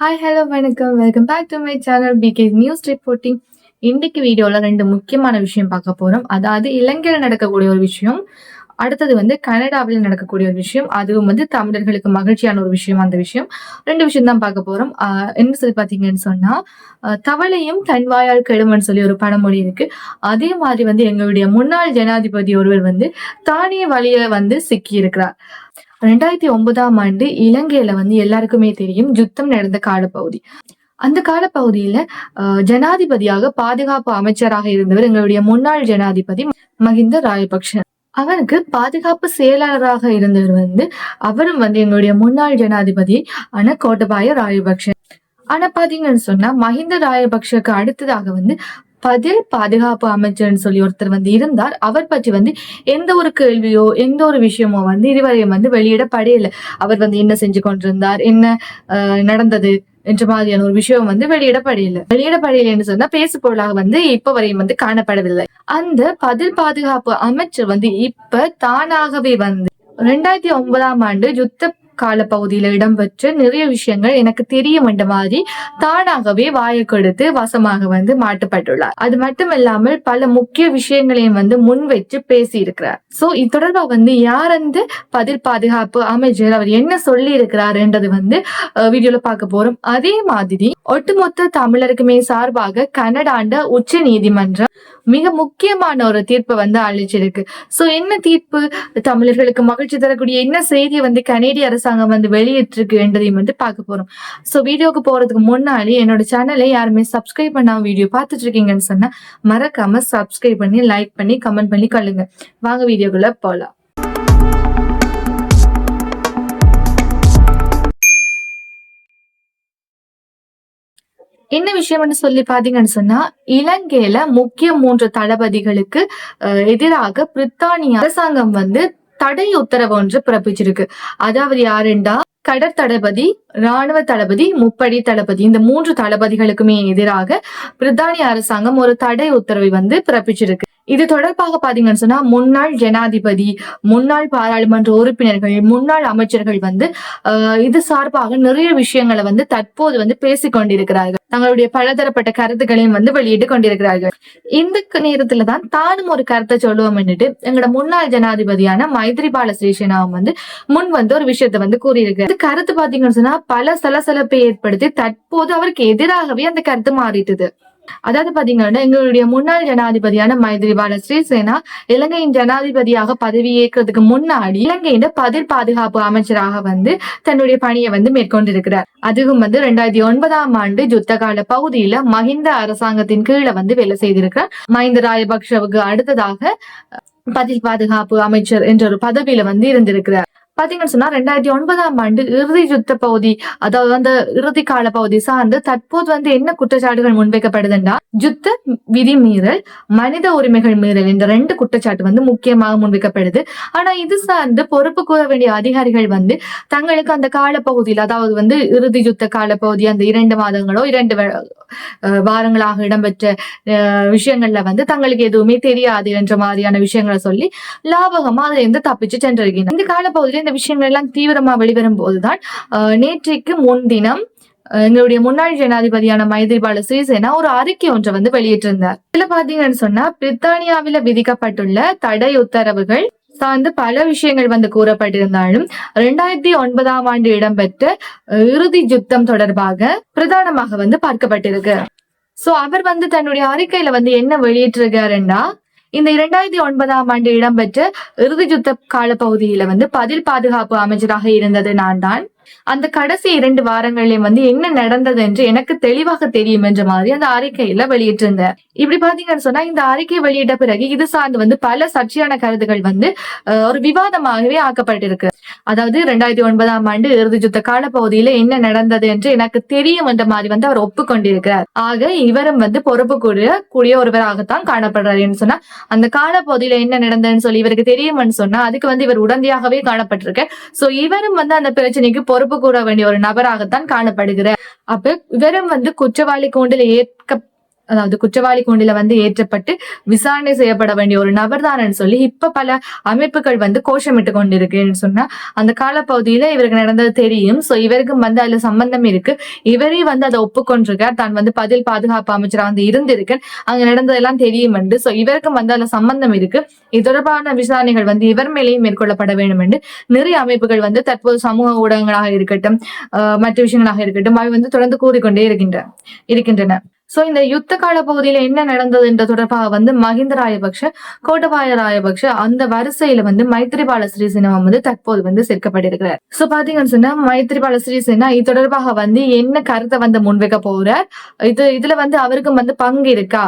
Hi hello வணக்கம். Welcome back to my channel PK news reporting இன்னைக்கு வீடியோல ரெண்டு முக்கியமான விஷயம் பார்க்க போறோம். அதாவது இலங்கையில் நடக்கக்கூடிய ஒரு விஷயம் அடுத்தது வந்து கனடாவில் நடக்கக்கூடிய ஒரு விஷயம் அதுவும் வந்து தமிழர்களுக்கு மகிழ்ச்சியான ஒரு விஷயம் அந்த விஷயம். ரெண்டு விஷயம் தான் பார்க்க போறோம். ஆஹ் என்ன சொல்லி பார்த்தீங்கன்னு சொன்னா தவளையும் தன்வாயால் கெடுமன்னு சொல்லி ஒரு பழமொழி இருக்கு. அதே மாதிரி வந்து எங்களுடைய முன்னாள் ஜனாதிபதி ஒருவர் வந்து தானிய வழியில வந்து சிக்கி இருக்கிறார் ரெண்டாயிரத்தி ஒன்பதாம் ஆண்டு இலங்கையில வந்து எல்லாருக்குமே தெரியும் யுத்தம் நடந்த காலப்பகுதி. அந்த காலப்பகுதியில ஜனாதிபதியாக பாதுகாப்பு அமைச்சராக இருந்தவர் எங்களுடைய முன்னாள் ஜனாதிபதி மஹிந்த ராயபக்ஷ. அவருக்கு பாதுகாப்பு செயலாளராக இருந்தவர் வந்து அவரும் வந்து எங்களுடைய முன்னாள் ஜனாதிபதி ஆன கோட்டபாய ராயபக்ஷ. ஆனா பாத்தீங்கன்னு சொன்னா மஹிந்த ராஜபக்ஷக்கு அடுத்ததாக வந்து பதில் பாதுகாப்பு அமைச்சர்னு சொல்லி ஒருத்தர் வந்து இருந்தார். அவர் பற்றி வந்து எந்த ஒரு கேள்வியோ எந்த ஒரு விஷயமோ வந்து இதுவரையும் வந்து வெளியிடப்படையில அவர் வந்து என்ன செஞ்சு கொண்டிருந்தார் என்ன ஆஹ், நடந்தது என்ற மாதிரியான ஒரு விஷயம் வந்து வெளியிடப்படையில வெளியிடப்படையில சொன்னா பேசு பொருளாக வந்து இப்ப வரையும் வந்து காணப்படவில்லை. அந்த பதில் பாதுகாப்பு அமைச்சர் வந்து இப்ப தானாகவே வந்து ரெண்டாயிரத்தி ஒன்பதாம் ஆண்டு யுத்த கால பகுதியில இடம்பெற்ற நிறைய விஷயங்கள் எனக்கு தெரிய வேண்ட மாதிரி தானாகவே வாயை கொடுத்து வசமாக வந்து மாட்டப்பட்டுள்ளார் அது மட்டும் இல்லாமல் பல முக்கிய விஷயங்களையும் வந்து முன் வச்சு பேசி இருக்கிறார் சோ இது தொடர்பா வந்து யார் வந்து பதில் பாதுகாப்பு அமைச்சர் அவர் என்ன சொல்லி இருக்கிறாருன்றது வந்து வீடியோல பார்க்க போறோம். அதே மாதிரி ஒட்டுமொத்த தமிழருக்குமே சார்பாக கனடாண்ட உச்ச நீதிமன்றம் மிக முக்கியமான ஒரு தீர்ப்பை வந்து அளிச்சிருக்கு. சோ என்ன தீர்ப்பு? தமிழர்களுக்கு மகிழ்ச்சி தரக்கூடிய என்ன செய்தியை வந்து கனேடிய அரசாங்கம் வந்து வெளியிட்டிருக்கு என்றதையும் வந்து பார்க்க போறோம். சோ வீடியோக்கு போறதுக்கு முன்னாடி என்னோட சேனலை யாருமே சப்ஸ்கிரைப் பண்ணாம வீடியோ பார்த்துட்டு இருக்கீங்கன்னு சொன்னா மறக்காம சப்ஸ்கிரைப் பண்ணி லைக் பண்ணி கமெண்ட் பண்ணி கொள்ளுங்க. வாங்க வீடியோக்குள்ள போலாம். என்ன விஷயம்னு சொல்லி பாத்தீங்கன்னு சொன்னா இலங்கையில முக்கிய மூன்று தளபதிகளுக்கு எதிராக பிரித்தானிய அரசாங்கம் வந்து தடை உத்தரவு ஒன்று பிறப்பிச்சிருக்கு. அதாவது யாருண்டா? கடற்தளபதி ராணுவ தளபதி முப்படை தளபதி. இந்த மூன்று தளபதிகளுக்குமே எதிராக பிரித்தானிய அரசாங்கம் ஒரு தடை உத்தரவை வந்து பிறப்பிச்சிருக்கு. இது தொடர்பாக பாத்தீங்கன்னு சொன்னா முன்னாள் ஜனாதிபதி முன்னாள் பாராளுமன்ற உறுப்பினர்கள் முன்னாள் அமைச்சர்கள் வந்து இது சார்பாக நிறைய விஷயங்களை வந்து தற்போது வந்து பேசிக் கொண்டிருக்கிறார்கள். தங்களுடைய பலதரப்பட்ட கருத்துக்களையும் வந்து வெளியிட்டு கொண்டிருக்கிறார்கள். இந்த நேரத்துல தான் தானும் ஒரு கருத்தை சொல்லுவோம் எங்களோட முன்னாள் ஜனாதிபதியான மைத்ரிபால சிறிசேனாவும் வந்து முன் வந்து ஒரு விஷயத்தை வந்து கூறியிருக்கிறார். கருத்து பாத்தீங்கன்னு சொன்னா பல சலசலப்பை ஏற்படுத்தி தற்போது அவருக்கு எதிராகவே அந்த கருத்து மாறிட்டுது. அதாவது பாத்தீங்கன்னா எங்களுடைய முன்னாள் ஜனாதிபதியான மைத்ரிபால ஸ்ரீசேனா இலங்கையின் ஜனாதிபதியாக பதவியேற்கிறதுக்கு முன்னாடி இலங்கையின் பதில் பாதுகாப்பு அமைச்சராக வந்து தன்னுடைய பணியை வந்து மேற்கொண்டிருக்கிறார். அதுவும் வந்து ரெண்டாயிரத்தி ஒன்பதாம் ஆண்டு யுத்த கால பகுதியில மஹிந்த அரசாங்கத்தின் கீழே வந்து வேலை செய்திருக்கிறார். மஹிந்த ராஜபக்ஷவுக்கு அடுத்ததாக பதில் பாதுகாப்பு அமைச்சர் என்ற ஒரு பதவியில வந்து இருந்திருக்கிறார். பாத்தீங்கன்னு சொன்னா ரெண்டாயிரத்தி ஒன்பதாம் ஆண்டு இறுதி யுத்த பகுதி அதாவது அந்த இறுதி கால பகுதி சார்ந்து தற்போது வந்து என்ன குற்றச்சாட்டுகள் முன்வைக்கப்படுதுன்னா யுத்த விதிமீறல் மனித உரிமைகள் மீறல் இந்த ரெண்டு குற்றச்சாட்டு வந்து முக்கியமாக முன்வைக்கப்படுது. ஆனா இது சார்ந்து பொறுப்பு கூற வேண்டிய அதிகாரிகள் வந்து தங்களுக்கு அந்த காலப்பகுதியில் அதாவது வந்து இறுதி யுத்த காலப்பகுதி அந்த இரண்டு மாதங்களோ இரண்டு வாரங்களாக இடம்பெற்ற அஹ் விஷயங்கள்ல வந்து தங்களுக்கு எதுவுமே தெரியாது என்ற மாதிரியான விஷயங்களை சொல்லி லாபகமா அதுல இருந்து தப்பிச்சு சென்றிருக்கின்றனர். இந்த காலப்பகுதியில இந்த விஷயங்கள் எல்லாம் தீவிரமா வெளிவரும் போதுதான் நேற்றைக்கு முன்தினம் எங்களுடைய முன்னாள் ஜனாதிபதியான மைத்ரிபால சிறிசேனா ஒரு அறிக்கை ஒன்றை வந்து வெளியிட்டிருந்தார். இதுல பாத்தீங்கன்னு சொன்னா பிரித்தானியாவில விதிக்கப்பட்டுள்ள தடை உத்தரவுகள் சார்ந்து பல விஷயங்கள் வந்து கூறப்பட்டிருந்தாலும் ரெண்டாயிரத்தி ஒன்பதாம் ஆண்டு இடம்பெற்ற இறுதி யுத்தம் தொடர்பாக பிரதானமாக வந்து பார்க்கப்பட்டிருக்கு. சோ அவர் வந்து தன்னுடைய அறிக்கையில வந்து என்ன வெளியிட்டிருக்காருன்னா இந்த இரண்டாயிரத்தி ஒன்பதாம் ஆண்டு இடம்பெற்ற இறுதி யுத்த கால பகுதியில வந்து பதில் பாதுகாப்பு அமைச்சராக இருந்தது நான் தான் அந்த கடைசி இரண்டு வாரங்களிலும் வந்து என்ன நடந்தது என்று எனக்கு தெளிவாக தெரியும் என்ற மாதிரி அந்த அறிக்கையில வெளியிட்டிருந்தார் இப்படி பாத்தீங்கன்னு சொன்னா இந்த அறிக்கை வெளியிட்ட பிறகு இது சார்ந்து வந்து பல சர்ச்சையான கருத்துகள் வந்து ஒரு விவாதமாகவே ஆக்கப்பட்டிருக்கு. அதாவது ரெண்டாயிரத்தி ஒன்பதாம் ஆண்டு இறுதி யுத்த கால பகுதியில என்ன நடந்தது என்று எனக்கு தெரியும் என்ற மாதிரி வந்து அவர் ஒப்புக்கொண்டிருக்கிறார். ஆக இவரும் வந்து பொறுப்பு கூடிய கூடிய ஒருவராகத்தான் காணப்படுறாரு சொன்னா அந்த கால பகுதியில என்ன நடந்ததுன்னு சொல்லி இவருக்கு தெரியும்னு சொன்னா அதுக்கு வந்து இவர் உடந்தையாகவே காணப்பட்டிருக்கு. சோ இவரும் வந்து அந்த பிரச்சனைக்கு பொறுப்பு கூற வேண்டிய ஒரு நபராகத்தான் காணப்படுகிறார். அப்ப இவரும் வந்து குற்றவாளி கூண்டில் ஏற்க அதாவது குற்றவாளி கூண்டில வந்து ஏற்றப்பட்டு விசாரணை செய்யப்பட வேண்டிய ஒரு நபர் தானன்னு சொல்லி இப்ப பல அமைப்புகள் வந்து கோஷமிட்டு கொண்டிருக்குன்னு சொன்னா அந்த காலப்பகுதியில இவருக்கு நடந்தது தெரியும். சோ இவருக்கும் வந்து அதுல சம்பந்தம் இருக்கு. இவரே வந்து அதை ஒப்புக்கொண்டிருக்கார். தான் வந்து பதில் பாதுகாப்பு அமைச்சரா வந்து இருந்திருக்கு அங்க நடந்ததெல்லாம் தெரியும் என்று சோ இவருக்கும் வந்து அதுல சம்பந்தம் இருக்கு. இது தொடர்பான விசாரணைகள் வந்து இவர் மேலேயும் மேற்கொள்ளப்பட வேண்டும் என்று நிறைய அமைப்புகள் வந்து தற்போது சமூக ஊடகங்களாக இருக்கட்டும் ஆஹ் மற்ற விஷயங்களாக இருக்கட்டும் அவை வந்து தொடர்ந்து கூறிக்கொண்டே இருக்கின்றன இருக்கின்றன. சோ இந்த யுத்த கால பகுதியில என்ன நடந்தது என்ற தொடர்பாக வந்து மஹிந்த ராயபக்ஷ கோட்டபாய ராயபக்ஷ அந்த வரிசையில வந்து மைத்திரிபால சிறிசேனா வந்து தற்போது வந்து சேர்க்கப்பட்டிருக்கிறார். சோ பாத்தீங்கன்னு சொன்னா மைத்திரிபால சிறிசேனா இது தொடர்பாக வந்து என்ன கருத்தை வந்து முன்வைக்க போறார்? இது இதுல வந்து அவருக்கும் வந்து பங்கு இருக்கா?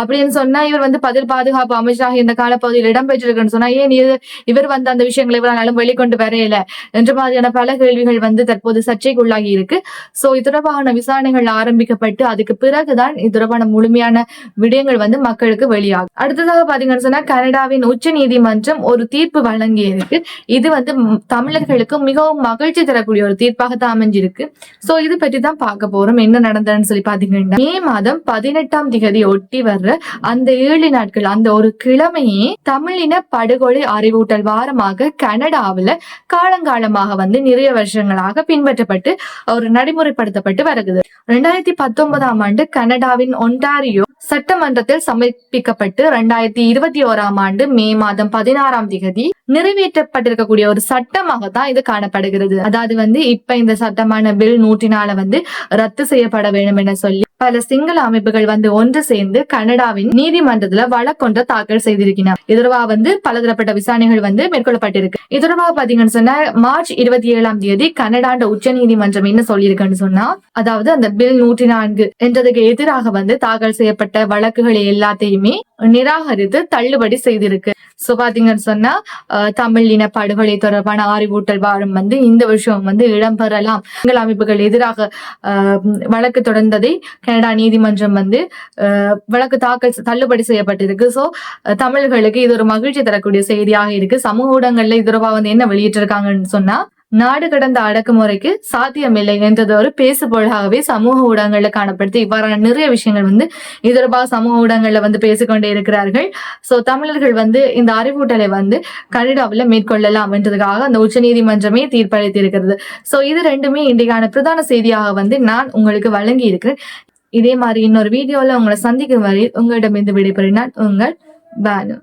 அப்படின்னு சொன்னா இவர் வந்து பதில் பாதுகாப்பு அமைச்சராக இந்த காலப்பகுதியில் இடம்பெற்றிருக்குன்னு சொன்னா ஏன் இது இவர் வந்து அந்த விஷயங்களை இவராலும் வெளிக்கொண்டு வரையல என்ற மாதிரியான பல கேள்விகள் வந்து தற்போது சர்ச்சைக்குள்ளாகி இருக்கு. சோ இது தொடர்பான விசாரணைகள் ஆரம்பிக்கப்பட்டு அதுக்கு பிறகு பிறகுதான் இது தொடர்பான முழுமையான விடயங்கள் வந்து மக்களுக்கு வெளியாகும். அடுத்ததாக பாத்தீங்கன்னு சொன்னா கனடாவின் உச்ச நீதிமன்றம் ஒரு தீர்ப்பு வழங்கியிருக்கு இது வந்து தமிழர்களுக்கு மிகவும் மகிழ்ச்சி தரக்கூடிய ஒரு தீர்ப்பாக தான் அமைஞ்சிருக்கு. சோ இது பற்றி தான் பார்க்க போறோம். என்ன நடந்ததுன்னு சொல்லி பாத்தீங்கன்னா மே மாதம் பதினெட்டாம் திகதி ஒட்டி வர்ற அந்த ஏழு நாட்கள் அந்த ஒரு கிழமையே தமிழின படுகொலை அறிவூட்டல் வாரமாக கனடாவில் காலங்காலமாக வந்து நிறைய வருஷங்களாக பின்பற்றப்பட்டு ஒரு நடைமுறைப்படுத்தப்பட்டு வருகிறது. ரெண்டாயிரத்தி பத்தொன்பதாம் ஆண்டு கனடாவின் ஒன்டாரியோ சட்டமன்றத்தில் சமர்ப்பிக்கப்பட்டு ரெண்டாயிரத்தி இருபத்தி ஓராம் ஆண்டு மே மாதம் பதினாறாம் திகதி நிறைவேற்றப்பட்டிருக்கக்கூடிய ஒரு சட்டமாக தான் இது காணப்படுகிறது. அதாவது வந்து இப்ப இந்த சட்டமான பில் நூற்றி வந்து ரத்து செய்யப்பட வேண்டும் என சொல்லி பல சிங்கள அமைப்புகள் வந்து ஒன்று சேர்ந்து கனடாவின் நீதிமன்றத்துல வழக்கொன்றை தாக்கல் செய்திருக்கிறார் இதுவா வந்து வந்து பலதரப்பட்ட விசாரணைகள் வந்து மேற்கொள்ளப்பட்டிருக்கு. இதுவா பாத்தீங்கன்னு சொன்னா மார்ச் இருபத்தி ஏழாம் தேதி கனடாண்ட உச்ச நீதிமன்றம் என்ன சொல்லியிருக்குன்னு சொன்னா அதாவது அந்த பில் நூற்றி நான்கு என்றதுக்கு எதிராக வந்து தாக்கல் செய்யப்பட்ட வழக்குகளை எல்லாத்தையுமே நிராகரித்து தள்ளுபடி செய்திருக்கு. சோ பாத்தீங்கன்னு சொன்னா தமிழ் இன படுகொலை தொடர்பான அறிவூட்டல் வாரம் வந்து இந்த விஷயம் வந்து இடம்பெறலாம். எங்கள் அமைப்புகள் எதிராக வழக்கு தொடர்ந்ததை கனடா நீதிமன்றம் வந்து வழக்கு தாக்கல் தள்ளுபடி செய்யப்பட்டிருக்கு. சோ தமிழர்களுக்கு இது ஒரு மகிழ்ச்சி தரக்கூடிய செய்தியாக இருக்கு. சமூக ஊடகங்கள்ல இது வந்து என்ன வெளியிட்டிருக்காங்கன்னு சொன்னா நாடு கடந்த அடக்குமுறைக்கு சாத்தியமில்லை என்றது ஒரு பேசுபொருளாகவே சமூக ஊடகங்கள்ல காணப்படுது. இவ்வாறான நிறைய விஷயங்கள் வந்து இது தொடர்பாக சமூக ஊடகங்கள்ல வந்து பேசிக்கொண்டே இருக்கிறார்கள். சோ தமிழர்கள் வந்து இந்த அறிவூட்டலை வந்து கனடாவில் மேற்கொள்ளலாம் என்றதுக்காக அந்த உச்சநீதிமன்றமே தீர்ப்பளித்து இருக்கிறது சோ இது ரெண்டுமே இன்றைக்கான பிரதான செய்தியாக வந்து நான் உங்களுக்கு வழங்கி இருக்கிறேன் இதே மாதிரி இன்னொரு வீடியோல உங்களை சந்திக்கும் வரை உங்களிடமிருந்து விடைபெறினால் உங்கள் பானு.